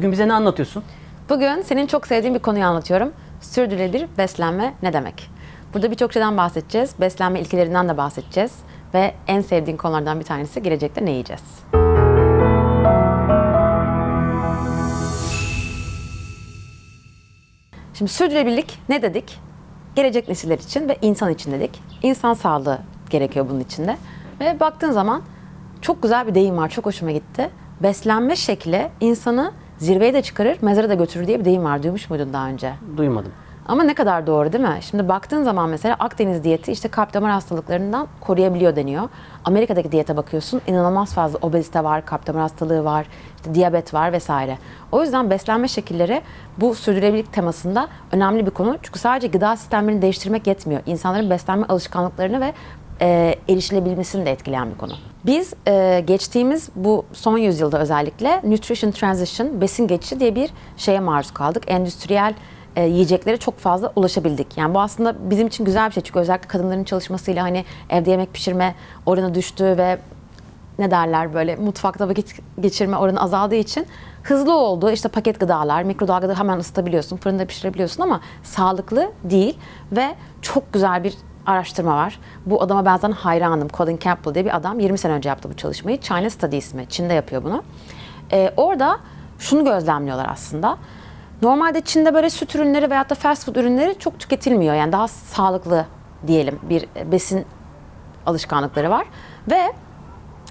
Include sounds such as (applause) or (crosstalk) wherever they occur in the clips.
Bugün bize ne anlatıyorsun? Bugün senin çok sevdiğin bir konuyu anlatıyorum. Sürdürülebilir beslenme ne demek? Burada birçok şeyden bahsedeceğiz. Beslenme ilkelerinden de bahsedeceğiz. Ve en sevdiğin konulardan bir tanesi gelecekte ne yiyeceğiz? Şimdi sürdürülebilirlik ne dedik? Gelecek nesiller için ve insan için dedik. İnsan sağlığı gerekiyor bunun içinde. Ve baktığın zaman çok güzel bir deyim var, çok hoşuma gitti. Beslenme şekli insanı zirveye de çıkarır, mezara da götürür diye bir deyim var. Duymuş muydun daha önce? Duymadım. Ama ne kadar doğru değil mi? Şimdi baktığın zaman mesela Akdeniz diyeti işte kalp damar hastalıklarından koruyabiliyor deniyor. Amerika'daki diyete bakıyorsun inanılmaz fazla obezite var, kalp damar hastalığı var, işte diyabet var vesaire. O yüzden beslenme şekilleri bu sürdürülebilirlik temasında önemli bir konu. Çünkü sadece gıda sistemlerini değiştirmek yetmiyor. İnsanların beslenme alışkanlıklarını ve e, erişilebilmesini de etkileyen bir konu. Biz e, geçtiğimiz bu son yüzyılda özellikle nutrition transition, besin geçişi diye bir şeye maruz kaldık. Endüstriyel e, yiyeceklere çok fazla ulaşabildik. Yani bu aslında bizim için güzel bir şey çünkü özellikle kadınların çalışmasıyla hani evde yemek pişirme oranı düştü ve ne derler böyle mutfakta vakit geçirme oranı azaldığı için hızlı oldu. İşte paket gıdalar, mikrodalgada hemen ısıtabiliyorsun, fırında pişirebiliyorsun ama sağlıklı değil ve çok güzel bir araştırma var. Bu adama ben hayranım. Colin Campbell diye bir adam 20 sene önce yaptı bu çalışmayı. China Study ismi. Çin'de yapıyor bunu. Ee, orada şunu gözlemliyorlar aslında. Normalde Çin'de böyle süt ürünleri veyahut da fast food ürünleri çok tüketilmiyor. Yani daha sağlıklı diyelim bir besin alışkanlıkları var. Ve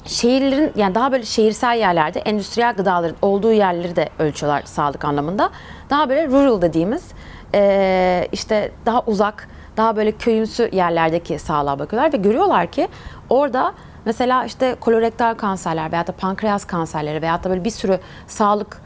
şehirlerin yani daha böyle şehirsel yerlerde endüstriyel gıdaların olduğu yerleri de ölçüyorlar sağlık anlamında. Daha böyle rural dediğimiz eee, işte daha uzak, daha böyle köyümsü yerlerdeki sağlığa bakıyorlar ve görüyorlar ki orada mesela işte kolorektal kanserler veyahut da pankreas kanserleri veyahut da böyle bir sürü sağlık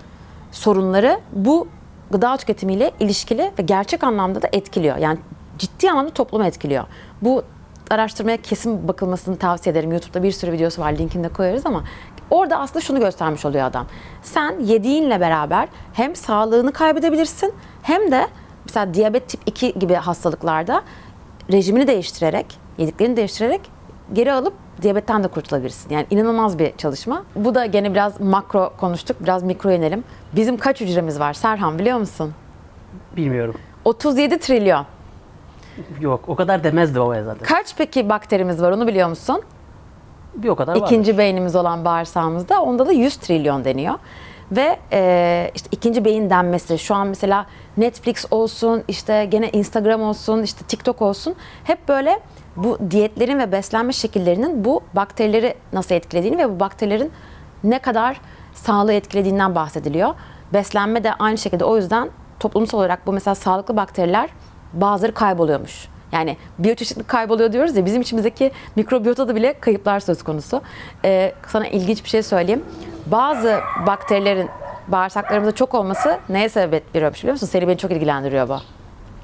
sorunları bu gıda tüketimiyle ilişkili ve gerçek anlamda da etkiliyor. Yani ciddi anlamda toplumu etkiliyor. Bu araştırmaya kesin bakılmasını tavsiye ederim. YouTube'da bir sürü videosu var linkini de koyarız ama orada aslında şunu göstermiş oluyor adam. Sen yediğinle beraber hem sağlığını kaybedebilirsin hem de mesela diyabet tip 2 gibi hastalıklarda rejimini değiştirerek, yediklerini değiştirerek geri alıp diyabetten de kurtulabilirsin. Yani inanılmaz bir çalışma. Bu da gene biraz makro konuştuk, biraz mikro inelim. Bizim kaç hücremiz var Serhan biliyor musun? Bilmiyorum. 37 trilyon. Yok o kadar demezdi babaya zaten. Kaç peki bakterimiz var onu biliyor musun? Bir o kadar var. İkinci beynimiz olan bağırsağımızda onda da 100 trilyon deniyor. Ve e, işte ikinci beyin denmesi şu an mesela Netflix olsun işte gene Instagram olsun işte TikTok olsun hep böyle bu diyetlerin ve beslenme şekillerinin bu bakterileri nasıl etkilediğini ve bu bakterilerin ne kadar sağlığı etkilediğinden bahsediliyor. Beslenme de aynı şekilde o yüzden toplumsal olarak bu mesela sağlıklı bakteriler bazıları kayboluyormuş. Yani biyoçeşitlilik kayboluyor diyoruz ya bizim içimizdeki mikrobiyotada bile kayıplar söz konusu. Ee, sana ilginç bir şey söyleyeyim. Bazı bakterilerin bağırsaklarımızda çok olması neye sebep veriyormuş biliyor musun? Seni beni çok ilgilendiriyor bu.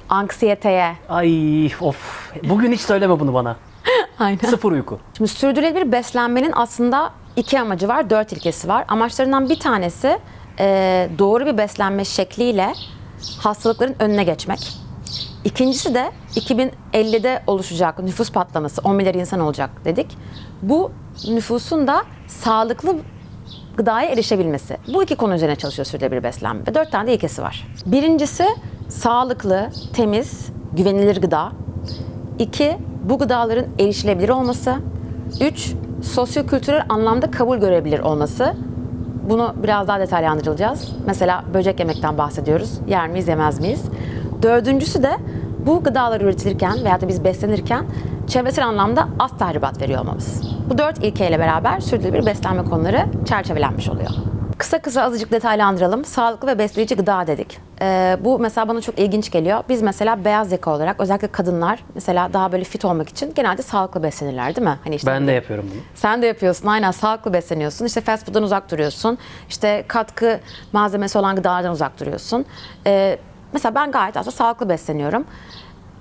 Anksiyeteye. Ay of. Bugün hiç söyleme bunu bana. (laughs) Aynen. Sıfır uyku. Şimdi sürdürülebilir beslenmenin aslında iki amacı var, dört ilkesi var. Amaçlarından bir tanesi e, doğru bir beslenme şekliyle hastalıkların önüne geçmek. İkincisi de 2050'de oluşacak nüfus patlaması, 10 milyar insan olacak dedik. Bu nüfusun da sağlıklı gıdaya erişebilmesi. Bu iki konu üzerine çalışıyor sürdürülebilir beslenme ve dört tane de ilkesi var. Birincisi sağlıklı, temiz, güvenilir gıda. İki, bu gıdaların erişilebilir olması. Üç, sosyokültürel anlamda kabul görebilir olması. Bunu biraz daha detaylandıracağız. Mesela böcek yemekten bahsediyoruz. Yer miyiz, yemez miyiz? Dördüncüsü de bu gıdalar üretilirken veya da biz beslenirken çevresel anlamda az tahribat veriyor olmamız. Bu dört ilkeyle beraber sürdürülebilir beslenme konuları çerçevelenmiş oluyor. Kısa kısa azıcık detaylandıralım. Sağlıklı ve besleyici gıda dedik. Ee, bu mesela bana çok ilginç geliyor. Biz mesela beyaz yaka olarak özellikle kadınlar mesela daha böyle fit olmak için genelde sağlıklı beslenirler değil mi? Hani işte Ben de yapıyorum bunu. sen de yapıyorsun aynen sağlıklı besleniyorsun. İşte fast food'dan uzak duruyorsun. İşte katkı malzemesi olan gıdalardan uzak duruyorsun. Ee, mesela ben gayet aslında sağlıklı besleniyorum.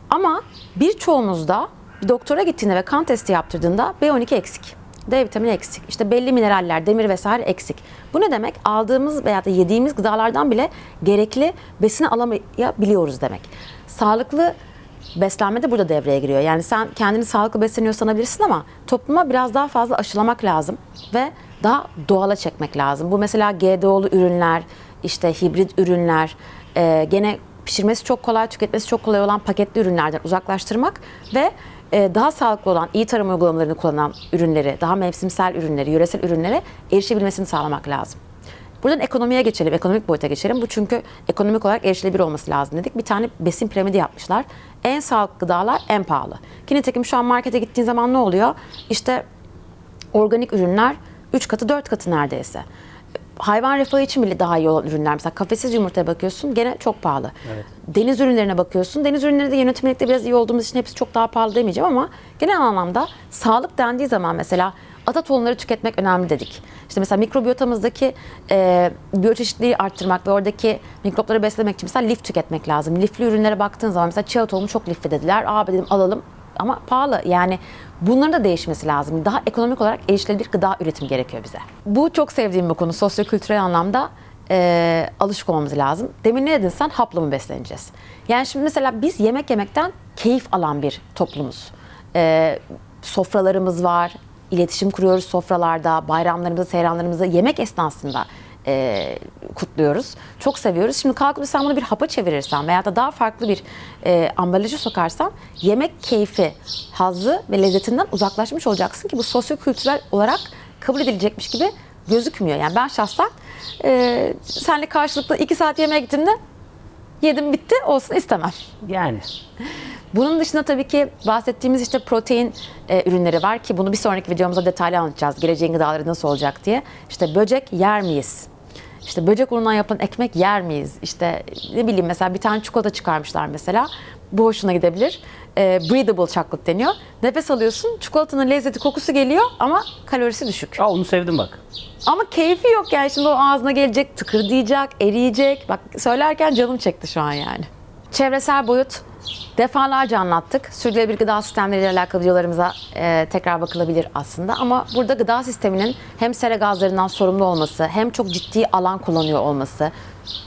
Ama birçoğumuzda bir doktora gittiğinde ve kan testi yaptırdığında B12 eksik. D vitamini eksik. İşte belli mineraller, demir vesaire eksik. Bu ne demek? Aldığımız veya da yediğimiz gıdalardan bile gerekli besini alamayabiliyoruz demek. Sağlıklı beslenme de burada devreye giriyor. Yani sen kendini sağlıklı besleniyor sanabilirsin ama topluma biraz daha fazla aşılamak lazım ve daha doğala çekmek lazım. Bu mesela GDO'lu ürünler, işte hibrit ürünler, gene pişirmesi çok kolay, tüketmesi çok kolay olan paketli ürünlerden uzaklaştırmak ve e, daha sağlıklı olan, iyi tarım uygulamalarını kullanan ürünleri, daha mevsimsel ürünleri, yöresel ürünlere erişebilmesini sağlamak lazım. Buradan ekonomiye geçelim, ekonomik boyuta geçelim. Bu çünkü ekonomik olarak erişilebilir olması lazım dedik. Bir tane besin piramidi yapmışlar. En sağlıklı gıdalar en pahalı. Ki nitekim şu an markete gittiğin zaman ne oluyor? İşte organik ürünler 3 katı 4 katı neredeyse. Hayvan refahı için bile daha iyi olan ürünler. Mesela kafesiz yumurtaya bakıyorsun gene çok pahalı. Evet. Deniz ürünlerine bakıyorsun. Deniz ürünleri de yönetmelikte biraz iyi olduğumuz için hepsi çok daha pahalı demeyeceğim ama genel anlamda sağlık dendiği zaman mesela ata tohumları tüketmek önemli dedik. İşte mesela mikrobiyotamızdaki e, biyoçeşitliliği arttırmak ve oradaki mikropları beslemek için mesela lif tüketmek lazım. Lifli ürünlere baktığın zaman mesela chia tohumu çok lifli dediler. Aa dedim alalım ama pahalı. Yani bunların da değişmesi lazım. Daha ekonomik olarak erişilebilir gıda üretim gerekiyor bize. Bu çok sevdiğim bir konu. Sosyokültürel anlamda e, alışık olmamız lazım. Demin ne dedin sen? Hapla mı besleneceğiz? Yani şimdi mesela biz yemek yemekten keyif alan bir toplumuz. E, sofralarımız var, iletişim kuruyoruz sofralarda, bayramlarımızda, seyranlarımızda, yemek esnasında e, kutluyoruz. Çok seviyoruz. Şimdi kalkıp sen bunu bir hapa çevirirsen veya da daha farklı bir e, ambalajı sokarsan yemek keyfi, hazzı ve lezzetinden uzaklaşmış olacaksın ki bu sosyokültürel olarak kabul edilecekmiş gibi gözükmüyor. Yani ben şahsen e, seninle karşılıklı iki saat yemeğe gittiğimde yedim bitti olsun istemem. Yani Bunun dışında tabii ki bahsettiğimiz işte protein e, ürünleri var ki bunu bir sonraki videomuzda detaylı anlatacağız. Geleceğin gıdaları nasıl olacak diye. İşte böcek yer miyiz? İşte böcek unundan yapılan ekmek yer miyiz? İşte ne bileyim mesela bir tane çikolata çıkarmışlar mesela. Bu hoşuna gidebilir. E, breathable chocolate deniyor. Nefes alıyorsun, çikolatanın lezzeti, kokusu geliyor ama kalorisi düşük. Aa, onu sevdim bak. Ama keyfi yok yani şimdi o ağzına gelecek, tıkırdayacak, eriyecek. Bak söylerken canım çekti şu an yani. Çevresel boyut defalarca anlattık. Sürdürülebilir gıda sistemleriyle alakalı videolarımıza e, tekrar bakılabilir aslında. Ama burada gıda sisteminin hem sera gazlarından sorumlu olması, hem çok ciddi alan kullanıyor olması,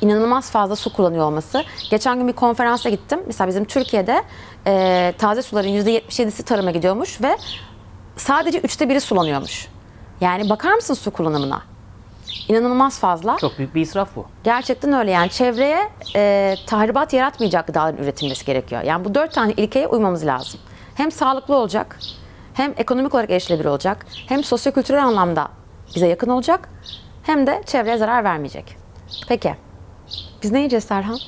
inanılmaz fazla su kullanıyor olması. Geçen gün bir konferansa gittim. Mesela bizim Türkiye'de e, taze suların %77'si tarıma gidiyormuş ve sadece üçte biri sulanıyormuş. Yani bakar mısın su kullanımına? İnanılmaz fazla. Çok büyük bir israf bu. Gerçekten öyle yani çevreye e, tahribat yaratmayacak gıdaların üretilmesi gerekiyor. Yani bu dört tane ilkeye uymamız lazım. Hem sağlıklı olacak, hem ekonomik olarak erişilebilir olacak, hem sosyokültürel anlamda bize yakın olacak, hem de çevreye zarar vermeyecek. Peki, biz ne yiyeceğiz Serhan?